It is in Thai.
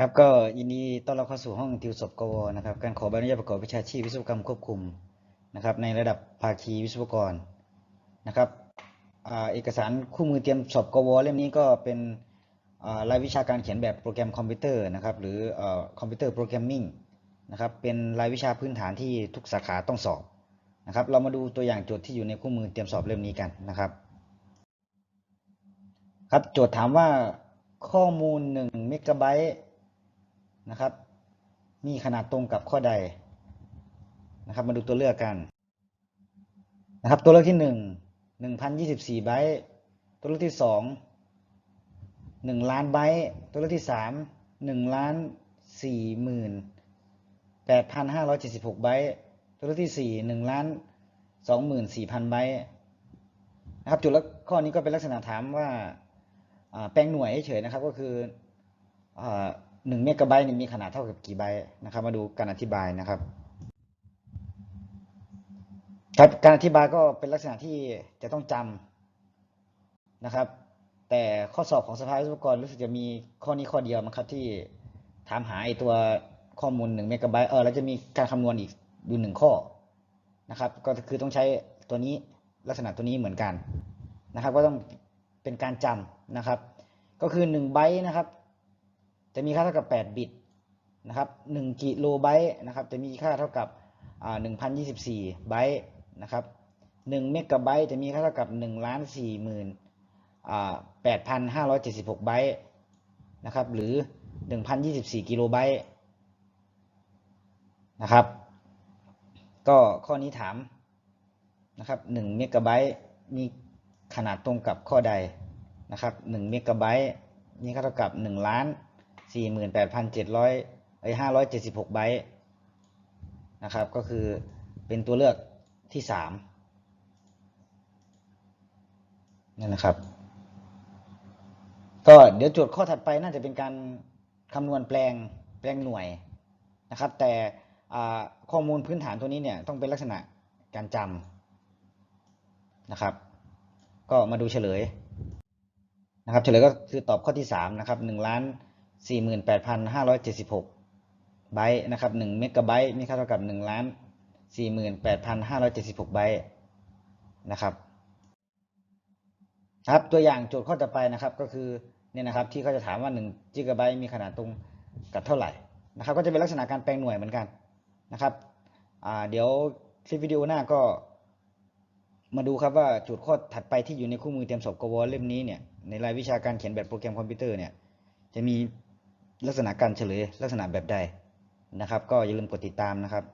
ครับก็ยินดีต้อนรับเข้าสู่ห้องติวสบกวนะครับการขอใบอนุญาตประกอบวิชาชีพวิศวกรรมควบคุมนะครับ ในระดับภาคีวิศวกรนะครับอเอกสารคู่มือเตรียมสอบกวเล่มนี้ก็เป็นรายวิชาการเขียนแบบโปรแกรมคอมพิวเตอร์นะครับหรือคอมพิวเตอร์โปรแกรมมิ่งนะครับเป็นรายวิชาพื้นฐานที่ทุกสาขาต้องสอบนะครับ เรามาดูตัวอย่างโจทย์ที่อยู่ในคู่มือเตรียมสอบเล่มนี้กันนะครับครับโจทย์ถามว่าข้อมูล1เมกะไบต์ นะครับ มีขนาดตรงกับข้อใดนะครับ มาดูตัวเลือกกันนะครับ ตัวเลือกที่หนึ่งหนึ่งพันยี่สิบสี่ไบต์ตัวเลือกที่สองหนึ่งล้านไบต์ตัวเลือกที่สามหนึ่งล้านสี่หมื่นแปดพันห้าร้อยเจ็ดสิบหกไบต์ตัวเลือกที่สี่หนึ่งล้านสองหมื่นสี่พันไบต์นะครับจุดละข้อนี้ก็เป็นลักษณะถามว่าแปลงหน่วยเฉยๆนะครับก็คือ หนึ่งเมกะไบต์นี่มีขนาดเท่ากับกี่ไบต์นะครับ มาดูการอธิบายนะครับครับการอธิบายก็เป็นลักษณะที่จะต้องจำนะครับ แต่ข้อสอบของสภาวิศวกรรู้สึกจะมีข้อนี้ข้อเดียวมั้งครับที่ถามหาไอตัวข้อมูลหนึ่งเมกะไบต์เออแล้วจะมีการคำนวณอีกอยู่หนึ่งข้อนะครับ ก็คือต้องใช้ตัวนี้ลักษณะตัวนี้เหมือนกันนะครับ ก็ต้องเป็นการจำนะครับ ก็คือ1ไบต์นะครับ จะมีค่าเท่ากับ 8 บิตนะครับ1กิโลไบต์นะครับจะมีค่าเท่ากับ1024 ไบต์นะครับ1เมกะไบต์จะมีค่าเท่ากับ1ล้าน4หมื่น8,576 ไบต์นะครับหรือ 1,024 กิโลไบต์นะครับก็ข้อนี้ถามนะครับ1เมกะไบต์มีขนาดตรงกับข้อใดนะครับหนึ่งเมกะไบต์นี่ก็เท่ากับหนึ่งล้าน สี่หมื่นแปดพันเจ็ดร้อยไอห้าร้อยเจ็ดสิบหกไบต์นะครับ ก็คือเป็นตัวเลือกที่สามนั่นนะครับ ก็เดี๋ยวโจทย์ข้อถัดไปน่าจะเป็นการคำนวณแปลงแปลงหน่วยนะครับ แต่ข้อมูลพื้นฐานตัวนี้เนี่ยต้องเป็นลักษณะการจำนะครับ ก็มาดูเฉลยนะครับ เฉลยก็คือตอบข้อที่สามนะครับหนึ่งล้าน สี่หมื่นแปดพันห้าร้อยเจ็ดสิบหกไบต์นะครับหนึ่งเมกะไบต์มีค่าเท่ากับหนึ่งล้านสี่หมื่นแปดพันห้าร้อยเจ็ดสิบหกไบต์นะครับครับตัวอย่างโจทย์ข้อต่อไปนะครับก็คือเนี่ยนะครับที่เขาจะถามว่าหนึ่งกิกะไบต์มีขนาดตรงกับเท่าไหร่นะครับก็จะเป็นลักษณะการแปลงหน่วยเหมือนกันนะครับเดี๋ยวคลิปวิดีโอหน้าก็มาดูครับว่าจุดข้อถัดไปที่อยู่ในคู่มือเตรียมสอบกวเล่มนี้เนี่ยในรายวิชาการเขียนแบบโปรแกรมคอมพิวเตอร์เนี่ยจะมี ลักษณะการเฉลยลักษณะแบบใดนะครับ ก็อย่าลืมกดติดตามนะครับ